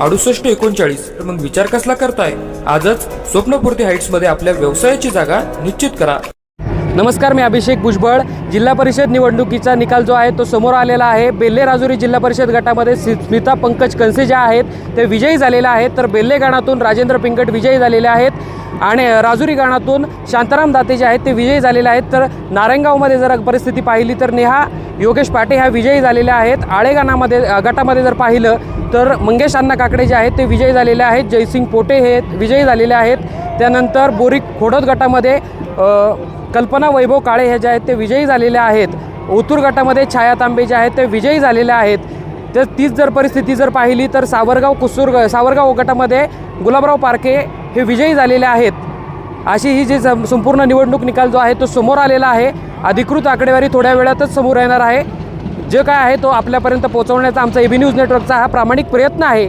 अडुसष्ट एकोणचाळीस. तर मग विचार कसला करताय? आजच स्वप्नपूर्ती हाईट्समध्ये आपल्या व्यवसायाची जागा निश्चित करा. नमस्कार मी अभिषेक भुजबळ. जिल्हा परिषद निवडणुकीचा निकाल जो आहे तो समोर आलेला आहे. बेल्ले राजुरी जिल्हा परिषद गटामध्ये स्मिता पंकज कंसे ज्या आहेत ते विजयी झालेल्या आहेत. तर बेल्ले गाणातून राजेंद्र पिंगट विजयी झालेले आहेत. आणि राजुरी गाणातून शांताराम दाते जे आहेत ते विजयी झालेले आहेत. तर नारायणगावमध्ये जर परिस्थिती पाहिली तर नेहा योगेश पाटे ह्या विजयी झालेल्या आहेत. आळेगाणामध्ये गटामध्ये जर पाहिलं तर मंगेश अण्णा काकडे जे आहेत ते विजयी झालेले आहेत. जयसिंग पोटे हे विजयी झालेले आहेत. त्यानंतर बोरी खोडद गटामध्ये कल्पना वैभव काळे हे जे आहेत ते विजयी झालेले आहेत. ओतूर गटामध्ये छाया तांबे जे आहेत ते विजयी झालेले आहेत. तर तीच जर परिस्थिती जर पाहिली तर सावरगाव कुसूर सावरगाव गटामध्ये गुलाबराव पारखे हे विजयी झालेले आहेत. अशी ही जी संपूर्ण निवडणूक निकाल जो आहे तो समोर आलेला आहे. अधिकृत आकडेवारी थोड्या वेळातच समोर येणार आहे. जे काय आहे तो आपल्यापर्यंत पोहोचवण्याचा आमचा एबी न्यूज नेटवर्कचा हा प्रामाणिक प्रयत्न आहे.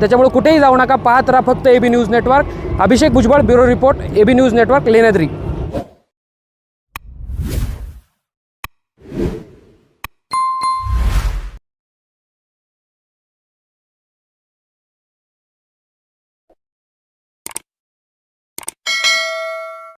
त्याच्यामुळे कुठेही जाऊ नका पाहत राहा फक्त AB news network Abhishek Bhujbal bureau report AB news network Lenyadri.